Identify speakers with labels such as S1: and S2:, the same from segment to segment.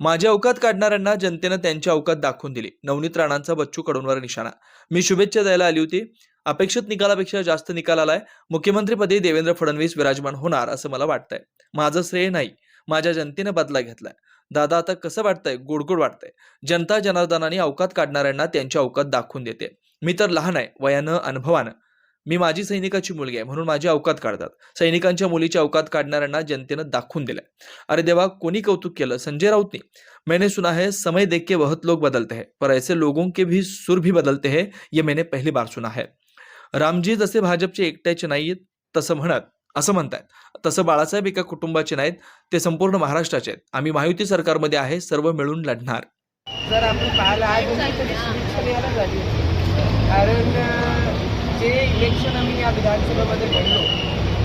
S1: माझ्या अवकात काढणाऱ्यांना जनतेनं त्यांची अवकात दाखवून दिली. नवनीत राणांचा बच्चू कडूंवर निशाणा. मी शुभेच्छा द्यायला आली होती. अपेक्षित निकालापेक्षा जास्त निकाल आलाय. मुख्यमंत्रीपदी देवेंद्र फडणवीस विराजमान होणार असं मला वाटतंय. माझं श्रेय नाही. माझ्या जनतेनं बदला घेतलाय. दादा आता कसं वाटतंय? गोडगोड वाटतंय. जनता जनार्दनाने अवकात काढणाऱ्यांना त्यांची अवकात दाखवून देते. मी तर लहान आहे. वयानं अनुभवानं. मी माझी सैनिकाची मुलगी आहे म्हणून माझी अवकात काढतात. सैनिकांच्या मुलीची अवकात काढणाऱ्यांना जनतेनं दाखवून दिलंय. अरे देवा कोणी कौतुक केलं? संजय राऊतनी. मैंने सुना है समय देख के बहुत लोग बदलते हैं पर ऐसे लोगों के भी सुर भी बदलते हैं ये मैंने पहली बार सुना है. रामजी जसे भाजपचे एकट्याचे नाहीत तसं म्हणत असं म्हणतायत. तसं बाळासाहेब एका कुटुंबाचे नाहीत ते संपूर्ण महाराष्ट्राचे आहेत. आम्ही महायुती सरकारमध्ये आहे सर्व मिळून लढणार.
S2: जर आपण पाहिलं होती. कारण जे इलेक्शन आम्ही या विधानसभेमध्ये लढलो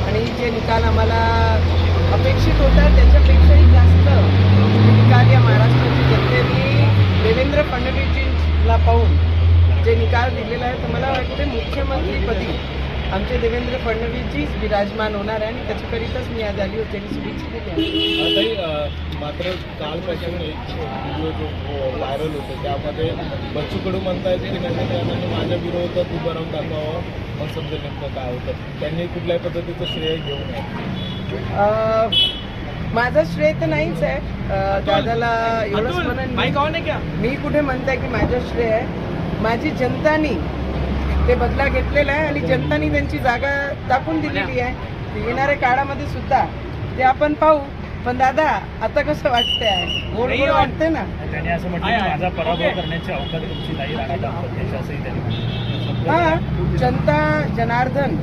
S2: आणि जे निकाल आम्हाला अपेक्षित होता त्याच्यापेक्षाही जास्त निकाल या महाराष्ट्राच्या जनतेने देवेंद्र फडणवीसजींना पाहून जे निकाल दिलेला आहे तर मला वाटते मुख्यमंत्रीपदी आमचे देवेंद्र फडणवीसजीच विराजमान होणार आहे आणि त्याच्याकरिताच मी आज आली होती आणि शुभेच्छा दिली
S3: मात्र कालपासून एक व्हिडिओ जो व्हायरल होतो त्यामध्ये बच्चू कडू म्हणतायत की नवीन राणांनी माझ्या विरोधात उभं राहून दाखवावं. मग समजेल नेमकं काय होतं? त्यांनी कुठल्याही पद्धतीचं श्रेय घेऊ नये.
S2: माझं श्रेय तर नाहीच आहे. दादाला एवढंच म्हणेन. मी कुठे म्हणताय की माझं श्रेय आहे? माझी जनतानी ते बदला घेतलेला आहे आणि जनतानी त्यांची जागा दाखवून दिलेली आहे. येणाऱ्या काळामध्ये सुद्धा ते आपण पाहू. पण दादा आता कसं वाटतंय? वाटतंय ना?
S4: त्यांनी असं म्हटलं माझा पराभव करण्याची अवकाश तुमची नाही.
S2: हा. जनता जनार्दन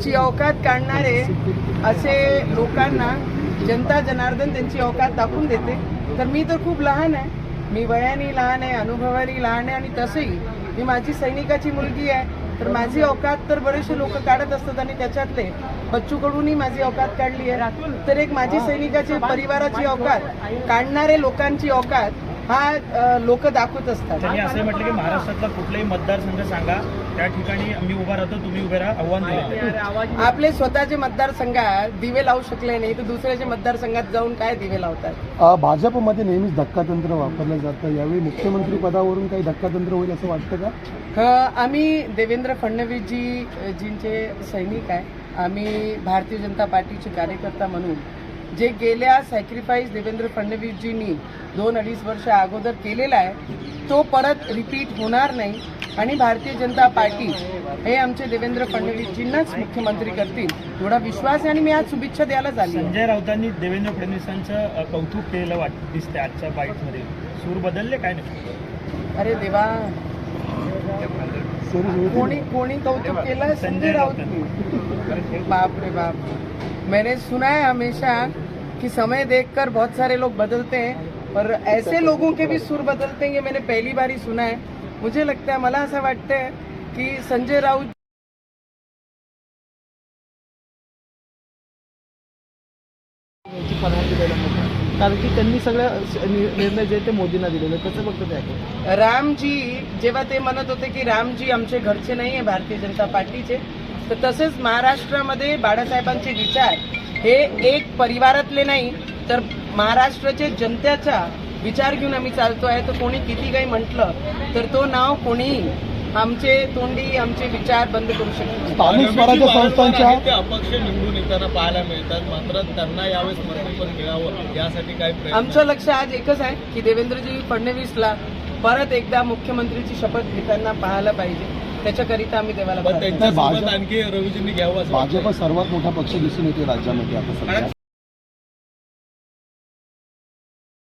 S2: ची अवकात काढणारे असे लोकांना जनता जनार्दन त्यांची अवकात दाखवून देते. तर मी तर खूप लहान आहे. मी वयाने लहान आहे अनुभवाने लहान आहे आणि तसंही मी माझी सैनिकाची मुलगी आहे. तर माझी अवकात तर बरेचसे लोक काढत असतात आणि त्याच्यातले बच्चूकडूनही माझी अवकात काढली आहे. तर एक माझी सैनिकाची परिवाराची अवकात काढणारे लोकांची अवकात हा लोक दाखवत असतात.
S4: त्यांनी असंही म्हटलं की महाराष्ट्रातला कुठलाही मतदारसंघ सांगा त्या ठिकाणी आम्ही उभा राहतो तुम्ही उभे राहा आव्हान दिलं
S2: आपले स्वतःचे मतदारसंघात दिवे लावू शकले नाही तर दुसऱ्याच्या मतदारसंघात जाऊन काय दिवे लावतात?
S5: अ, भाजपमध्ये नेहमीच धक्कातंत्र वापरलं जातं. यावेळी मुख्यमंत्री पदावरून काही धक्कातंत्र होईल असं वाटतं का?
S2: आम्ही देवेंद्र फडणवीसजी जींचे सैनिक आहे. आम्ही भारतीय जनता पार्टीचे कार्यकर्ता म्हणून जे गेल्या सॅक्रिफाईस देवेंद्र फडणवीसजींनी दोन अडीच वर्ष अगोदर केलेला आहे तो परत रिपीट होणार नाही. आणि भारतीय जनता पार्टी हे आमचे देवेंद्र फडणवीसजींनाच मुख्यमंत्री करतील एवढा विश्वास आहे आणि मी आज शुभेच्छा द्यायला झाली
S4: संजय राऊतांनी देवेंद्र फडणवीसांचं कौतुक केलेलं वाट दिसते आजच्या बाईटमध्ये. सूर बदलले काय नाही?
S2: अरे देवा.
S5: सर
S2: कोणी कोणी कौतुक केलं? संजय राउत बाप रे बाप. मैंने सुना है हमेशा कि समय देखकर बहुत सारे लोग बदलते हैं पर ऐसे लोगों के भी सुर बदलते हैं ये मैंने पहली बार ही सुना है। मुझे लगता है मला असं वाटतंय की संजय राऊत
S6: कारण की त्यांनी सगळं निर्णय जे ते मोदींना दिलेले कसं बघतो ते
S2: रामजी जेव्हा ते म्हणत होते की रामजी आमचे घरचे नाही आहे भारतीय जनता पार्टीचे तर तसेच महाराष्ट्रामध्ये बाळासाहेबांचे विचार हे एक परिवारातले नाही तर महाराष्ट्राचे जनतेचा विचार घेऊन आम्ही चालतोय तर कोणी किती काही म्हटलं तर तो नाव कोणीही आमचे तोंडी आमचे विचार बंद करू शकतो
S3: अपक्ष निवडून येताना पाहायला मिळतात. मात्र त्यांना यावेळेस मंत्रीपद मिळावं यासाठी काय प्रयत्न
S2: आमचं लक्ष आज एकच आहे की देवेंद्रजी फडणवीसला परत एकदा मुख्यमंत्रीची शपथ घेताना पाहायला पाहिजे. त्याच्याकरिता आम्ही देवाला प्रार्थना
S3: आणखी रवीजींनी घ्यावं असं वाटतंय.
S5: भाजप सर्वात मोठा पक्ष दिसून येतो राज्यामध्ये आता सध्या